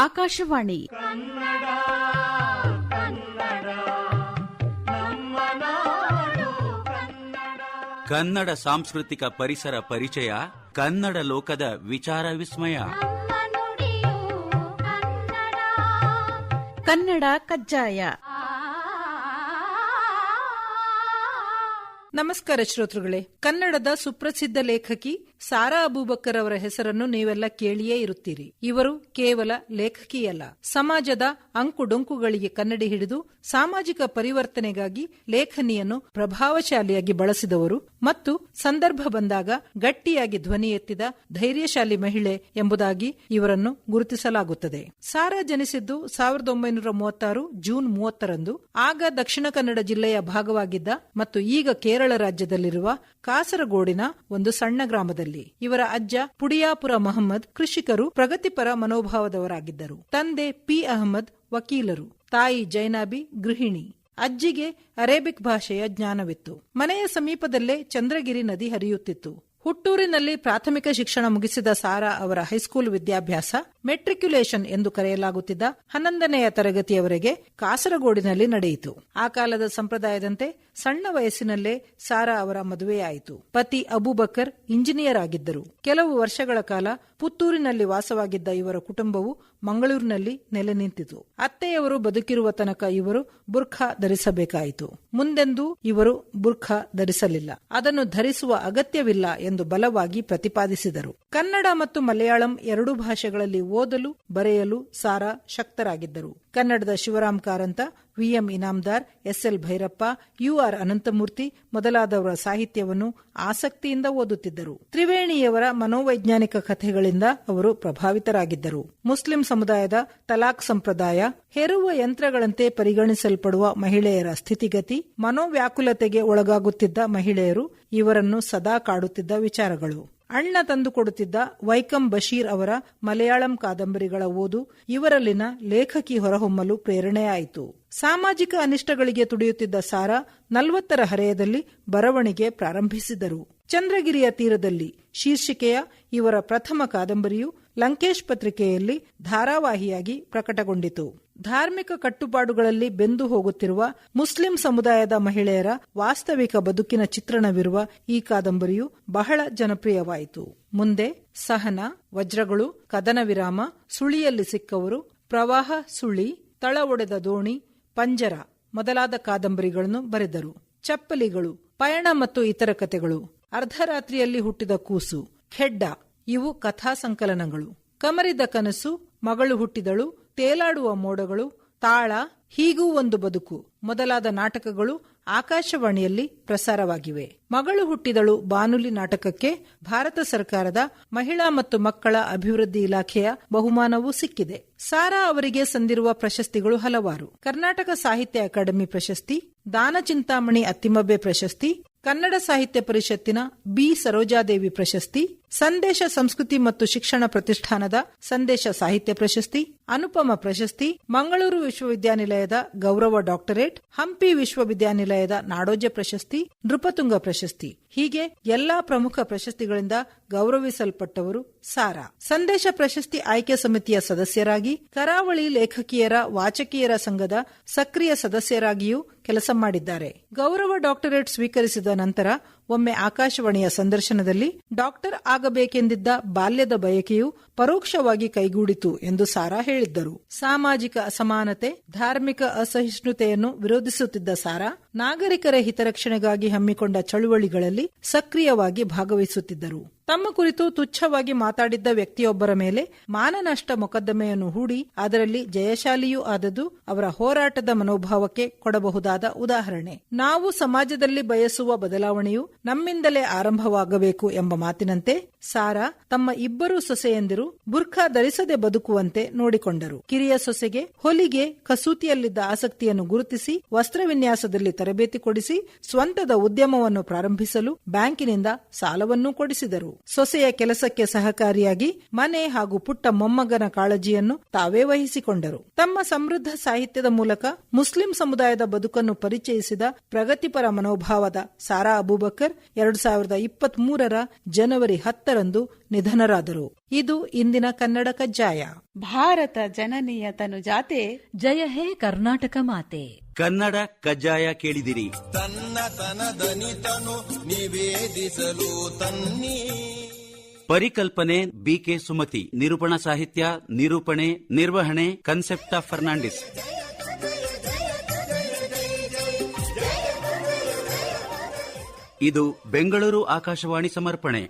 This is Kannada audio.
ಆಕಾಶವಾಣಿ. ಕನ್ನಡ ಕನ್ನಡ ಸಾಂಸ್ಕೃತಿಕ ಪರಿಸರ ಪರಿಚಯ ಕನ್ನಡ ಲೋಕದ ವಿಚಾರ ವಿಸ್ಮಯ. ಕನ್ನಡ ಕಜ್ಜಾಯ. ನಮಸ್ಕಾರ ಶ್ರೋತೃಗಳೇ. ಕನ್ನಡದ ಸುಪ್ರಸಿದ್ಧ ಲೇಖಕಿ ಸಾರಾ ಅಬೂಬಕ್ಕರ್ ಅವರ ಹೆಸರನ್ನು ನೀವೆಲ್ಲ ಕೇಳಿಯೇ ಇರುತ್ತೀರಿ. ಇವರು ಕೇವಲ ಲೇಖಕಿಯಲ್ಲ. ಸಮಾಜದ ಅಂಕುಡೊಂಕುಗಳಿಗೆ ಕನ್ನಡಿ ಹಿಡಿದು ಸಾಮಾಜಿಕ ಪರಿವರ್ತನೆಗಾಗಿ ಲೇಖನಿಯನ್ನು ಪ್ರಭಾವಶಾಲಿಯಾಗಿ ಬಳಸಿದವರು ಮತ್ತು ಸಂದರ್ಭ ಬಂದಾಗ ಗಟ್ಟಿಯಾಗಿ ಧ್ವನಿ ಎತ್ತಿದ ಧೈರ್ಯಶಾಲಿ ಮಹಿಳೆ ಎಂಬುದಾಗಿ ಇವರನ್ನು ಗುರುತಿಸಲಾಗುತ್ತದೆ. ಸಾರಾ ಜನಿಸಿದ್ದು ಸಾವಿರದ ಒಂಬೈನೂರ ಮೂವತ್ತಾರು ಜೂನ್ ಮೂವತ್ತರಂದು. ಆಗ ದಕ್ಷಿಣ ಕನ್ನಡ ಜಿಲ್ಲೆಯ ಭಾಗವಾಗಿದ್ದ ಮತ್ತು ಈಗ ಕೇರಳ ರಾಜ್ಯದಲ್ಲಿರುವ ಕಾಸರಗೋಡಿನ ಒಂದು ಸಣ್ಣ ಗ್ರಾಮದಲ್ಲಿ ಇವರ ಅಜ್ಜ ಪುಡಿಯಾಪುರ ಮಹಮ್ಮದ್ ಕೃಷಿಕರು ಪ್ರಗತಿಪರ ಮನೋಭಾವದವರಾಗಿದ್ದರು. ತಂದೆ ಪಿ ಅಹಮದ್ ವಕೀಲರು, ತಾಯಿ ಜೈನಾಬಿ ಗೃಹಿಣಿ. ಅಜ್ಜಿಗೆ ಅರೇಬಿಕ್ ಭಾಷೆಯ ಜ್ಞಾನವಿತ್ತು. ಮನೆಯ ಸಮೀಪದಲ್ಲೇ ಚಂದ್ರಗಿರಿ ನದಿ ಹರಿಯುತ್ತಿತ್ತು. ಹುಟ್ಟೂರಿನಲ್ಲಿ ಪ್ರಾಥಮಿಕ ಶಿಕ್ಷಣ ಮುಗಿಸಿದ ಸಾರಾ ಅವರ ಹೈಸ್ಕೂಲ್ ವಿದ್ಯಾಭ್ಯಾಸ ಮೆಟ್ರಿಕ್ಯುಲೇಷನ್ ಎಂದು ಕರೆಯಲಾಗುತ್ತಿದ್ದ ಹನ್ನೊಂದನೆಯ ತರಗತಿಯವರೆಗೆ ಕಾಸರಗೋಡಿನಲ್ಲಿ ನಡೆಯಿತು. ಆ ಕಾಲದ ಸಂಪ್ರದಾಯದಂತೆ ಸಣ್ಣ ವಯಸ್ಸಿನಲ್ಲೇ ಸಾರಾ ಅವರ ಮದುವೆಯಾಯಿತು. ಪತಿ ಅಬೂಬಕರ್ ಇಂಜಿನಿಯರ್ ಆಗಿದ್ದರು. ಕೆಲವು ವರ್ಷಗಳ ಕಾಲ ಪುತ್ತೂರಿನಲ್ಲಿ ವಾಸವಾಗಿದ್ದ ಇವರ ಕುಟುಂಬವು ಮಂಗಳೂರಿನಲ್ಲಿ ನೆಲೆ ನಿಂತಿತು. ಅತ್ತೆಯವರು ಬದುಕಿರುವ ತನಕ ಇವರು ಬುರ್ಖಾ ಧರಿಸಬೇಕಾಯಿತು. ಮುಂದೆಂದೂ ಇವರು ಬುರ್ಖಾ ಧರಿಸಲಿಲ್ಲ. ಅದನ್ನು ಧರಿಸುವ ಅಗತ್ಯವಿಲ್ಲ ಎಂದು ಬಲವಾಗಿ ಪ್ರತಿಪಾದಿಸಿದರು. ಕನ್ನಡ ಮತ್ತು ಮಲಯಾಳಂ ಎರಡೂ ಭಾಷೆಗಳಲ್ಲಿ ಓದಲು, ಬರೆಯಲು ಸಾರಾ ಶಕ್ತರಾಗಿದ್ದರು. ಕನ್ನಡದ Shivaram Karanth, V M Inamdar S L Bhyrappa U R Ananthamurthy ಮೊದಲಾದವರ ಸಾಹಿತ್ಯವನ್ನು ಆಸಕ್ತಿಯಿಂದ ಓದುತ್ತಿದ್ದರು. ತ್ರಿವೇಣಿಯವರ ಮನೋವೈಜ್ಞಾನಿಕ ಕಥೆಗಳಿಂದ ಅವರು ಪ್ರಭಾವಿತರಾಗಿದ್ದರು. ಮುಸ್ಲಿಂ ಸಮುದಾಯದ ತಲಾಕ್ ಸಂಪ್ರದಾಯ, ಹೆರುವ ಯಂತ್ರಗಳಂತೆ ಪರಿಗಣಿಸಲ್ಪಡುವ ಮಹಿಳೆಯರ ಸ್ಥಿತಿಗತಿ, ಮನೋವ್ಯಾಕುಲತೆಗೆ ಒಳಗಾಗುತ್ತಿದ್ದ ಮಹಿಳೆಯರು ಇವರನ್ನು ಸದಾ ಕಾಡುತ್ತಿದ್ದ ವಿಚಾರಗಳು. ಅಣ್ಣ ತಂದುಕೊಡುತ್ತಿದ್ದ ವೈಕಂ ಬಶೀರ್ ಅವರ ಮಲಯಾಳಂ ಕಾದಂಬರಿಗಳ ಓದು ಇವರಲ್ಲಿನ ಲೇಖಕಿ ಹೊರಹೊಮ್ಮಲು ಪ್ರೇರಣೆಯಾಯಿತು. ಸಾಮಾಜಿಕ ಅನಿಷ್ಟಗಳಿಗೆ ತುಡಿಯುತ್ತಿದ್ದ ಸಾರಾ ನಲವತ್ತರ ಹರೆಯದಲ್ಲಿ ಬರವಣಿಗೆ ಪ್ರಾರಂಭಿಸಿದರು. ಚಂದ್ರಗಿರಿಯ ತೀರದಲ್ಲಿ ಶೀರ್ಷಿಕೆಯ ಇವರ ಪ್ರಥಮ ಕಾದಂಬರಿಯು ಲಂಕೇಶ್ ಪತ್ರಿಕೆಯಲ್ಲಿ ಧಾರಾವಾಹಿಯಾಗಿ ಪ್ರಕಟಗೊಂಡಿತು. ಧಾರ್ಮಿಕ ಕಟ್ಟುಪಾಡುಗಳಲ್ಲಿ ಬೆಂದು ಹೋಗುತ್ತಿರುವ ಮುಸ್ಲಿಂ ಸಮುದಾಯದ ಮಹಿಳೆಯರ ವಾಸ್ತವಿಕ ಬದುಕಿನ ಚಿತ್ರಣವಿರುವ ಈ ಕಾದಂಬರಿಯು ಬಹಳ ಜನಪ್ರಿಯವಾಯಿತು. ಮುಂದೆ ಸಹನ, ವಜ್ರಗಳು, ಕದನ ವಿರಾಮ, ಸುಳಿಯಲ್ಲಿ ಸಿಕ್ಕವರು, ಪ್ರವಾಹ, ಸುಳಿ, ತಳ ಒಡೆದ ದೋಣಿ, ಪಂಜರ ಮೊದಲಾದ ಕಾದಂಬರಿಗಳನ್ನು ಬರೆದರು. ಚಪ್ಪಲಿಗಳು, ಪಯಣ ಮತ್ತು ಇತರ ಕಥೆಗಳು, ಅರ್ಧರಾತ್ರಿಯಲ್ಲಿ ಹುಟ್ಟಿದ ಕೂಸು, ಖೆಡ್ಡ, ಇವು ಕಥಾ ಸಂಕಲನಗಳು. ಕಮರಿದ ಕನಸು ಮಗಳು ಹುಟ್ಟಿದಳು, ತೇಲಾಡುವ ಮೋಡಗಳು, ತಾಳ, ಹೀಗೂ ಒಂದು ಬದುಕು. ಮೊದಲಾದ ನಾಟಕಗಳು ಆಕಾಶವಾಣಿಯಲ್ಲಿ ಪ್ರಸಾರವಾಗಿವೆ. ಮಗಳು ಹುಟ್ಟಿದಳು ಬಾನುಲಿ ನಾಟಕಕ್ಕೆ ಭಾರತ ಸರ್ಕಾರದ ಮಹಿಳಾ ಮತ್ತು ಮಕ್ಕಳ ಅಭಿವೃದ್ಧಿ ಇಲಾಖೆಯ ಬಹುಮಾನವೂ ಸಿಕ್ಕಿದೆ. ಸಾರಾ ಅವರಿಗೆ ಸಂದಿರುವ ಪ್ರಶಸ್ತಿಗಳು ಹಲವಾರು. ಕರ್ನಾಟಕ ಸಾಹಿತ್ಯ ಅಕಾಡೆಮಿ ಪ್ರಶಸ್ತಿ, ದಾನ ಚಿಂತಾಮಣಿ ಅತ್ತಿಮಬ್ಬೆ ಪ್ರಶಸ್ತಿ ಕನ್ನಡ ಸಾಹಿತ್ಯ ಪರಿಷತ್ತಿನ ಬಿ ಸರೋಜಾದೇವಿ ಪ್ರಶಸ್ತಿ, ಸಂದೇಶ ಸಂಸ್ಕೃತಿ ಮತ್ತು ಶಿಕ್ಷಣ ಪ್ರತಿಷ್ಠಾನದ ಸಂದೇಶ ಸಾಹಿತ್ಯ ಪ್ರಶಸ್ತಿ, ಅನುಪಮ ಪ್ರಶಸ್ತಿ, ಮಂಗಳೂರು ವಿಶ್ವವಿದ್ಯಾನಿಲಯದ ಗೌರವ ಡಾಕ್ಟರೇಟ್, ಹಂಪಿ ವಿಶ್ವವಿದ್ಯಾನಿಲಯದ ನಾಡೋಜ ಪ್ರಶಸ್ತಿ, ನೃಪತುಂಗ ಪ್ರಶಸ್ತಿ. ಹೀಗೆ ಎಲ್ಲಾ ಪ್ರಮುಖ ಪ್ರಶಸ್ತಿಗಳಿಂದ ಗೌರವಿಸಲ್ಪಟ್ಟವರು ಸಾರಾ. ಸಂದೇಶ ಪ್ರಶಸ್ತಿ ಆಯ್ಕೆ ಸಮಿತಿಯ ಸದಸ್ಯರಾಗಿ ಕರಾವಳಿ ಲೇಖಕಿಯರ ವಾಚಕಿಯರ ಸಂಘದ ಸಕ್ರಿಯ ಸದಸ್ಯರಾಗಿಯೂ ಕೆಲಸ ಮಾಡಿದ್ದಾರೆ. ಗೌರವ ಡಾಕ್ಟರೇಟ್ ಸ್ವೀಕರಿಸಿದ ನಂತರ ಒಮ್ಮೆ ಆಕಾಶವಾಣಿಯ ಸಂದರ್ಶನದಲ್ಲಿ ಡಾಕ್ಟರ್ ಆಗಬೇಕೆಂದಿದ್ದ ಬಾಲ್ಯದ ಬಯಕೆಯು ಪರೋಕ್ಷವಾಗಿ ಕೈಗೂಡಿತು ಎಂದು ಸಾರಾ ಹೇಳಿದ್ದರು. ಸಾಮಾಜಿಕ ಅಸಮಾನತೆ, ಧಾರ್ಮಿಕ ಅಸಹಿಷ್ಣುತೆಯನ್ನು ವಿರೋಧಿಸುತ್ತಿದ್ದ ಸಾರಾ ನಾಗರಿಕರ ಹಿತರಕ್ಷಣೆಗಾಗಿ ಹಮ್ಮಿಕೊಂಡ ಚಳುವಳಿಗಳಲ್ಲಿ ಸಕ್ರಿಯವಾಗಿ ಭಾಗವಹಿಸುತ್ತಿದ್ದರು. ತಮ್ಮ ಕುರಿತು ತುಚ್ಛವಾಗಿ ಮಾತಾಡಿದ್ದ ವ್ಯಕ್ತಿಯೊಬ್ಬರ ಮೇಲೆ ಮಾನನಷ್ಟ ಮೊಕದ್ದಮೆಯನ್ನು ಹೂಡಿ ಅದರಲ್ಲಿ ಜಯಶಾಲಿಯೂ ಆದದ್ದು ಅವರ ಹೋರಾಟದ ಮನೋಭಾವಕ್ಕೆ ಕೊಡಬಹುದಾದ ಉದಾಹರಣೆ. ನಾವು ಸಮಾಜದಲ್ಲಿ ಬಯಸುವ ಬದಲಾವಣೆಯು ನಮ್ಮಿಂದಲೇ ಆರಂಭವಾಗಬೇಕು ಎಂಬ ಮಾತಿನಂತೆ ಸಾರಾ ತಮ್ಮ ಇಬ್ಬರು ಸೊಸೆಯಂದಿರು ಬುರ್ಖಾ ಧರಿಸದೆ ಬದುಕುವಂತೆ ನೋಡಿಕೊಂಡರು. ಕಿರಿಯ ಸೊಸೆಗೆ ಹೊಲಿಗೆ, ಕಸೂತಿಯಲ್ಲಿದ್ದ ಆಸಕ್ತಿಯನ್ನು ಗುರುತಿಸಿ ವಸ್ತ್ರ ವಿನ್ಯಾಸದಲ್ಲಿ ತರಬೇತಿ ಕೊಡಿಸಿ ಸ್ವಂತದ ಉದ್ಯಮವನ್ನು ಪ್ರಾರಂಭಿಸಲು ಬ್ಯಾಂಕಿನಿಂದ ಸಾಲವನ್ನೂ ಕೊಡಿಸಿದರು. ಸೊಸೆಯ ಕೆಲಸಕ್ಕೆ ಸಹಕಾರಿಯಾಗಿ ಮನೆ ಹಾಗೂ ಪುಟ್ಟ ಮೊಮ್ಮಗನ ಕಾಳಜಿಯನ್ನು ತಾವೇ ವಹಿಸಿಕೊಂಡರು. ತಮ್ಮ ಸಮೃದ್ಧ ಸಾಹಿತ್ಯದ ಮೂಲಕ ಮುಸ್ಲಿಂ ಸಮುದಾಯದ ಬದುಕನ್ನು ಪರಿಚಯಿಸಿದ ಪ್ರಗತಿಪರ ಮನೋಭಾವದ ಸಾರಾ ಅಬೂಬಕರ್ ಎರಡು ಸಾವಿರದ ಇಪ್ಪತ್ತ್ ಮೂರರ ಜನವರಿ ಹತ್ತರಂದು ನಿಧನರಾದರು. ಇದು ಇಂದಿನ ಕನ್ನಡ ಕಜ್ಜಾಯ ಭಾರತ ಜನನೀಯ ತನು ಜಾತೆ. ಜಯ ಹೇ ಕರ್ನಾಟಕ ಮಾತೆ. ಕನ್ನಡ ಕಜ್ಜಾಯ ಕೇಳಿದಿರಿ. ಪರಿಕಲ್ಪನೆ ಬಿಕೆ ಸುಮತಿ ನಿರೂಪಣಾ ಸಾಹಿತ್ಯ ನಿರೂಪಣೆ ನಿರ್ವಹಣೆ ಕನ್ಸೆಪ್ಟ ಫರ್ನಾಂಡಿಸ್ ಇದು ಬೆಂಗಳೂರು ಆಕಾಶವಾಣಿ ಸಮರ್ಪಣೆ.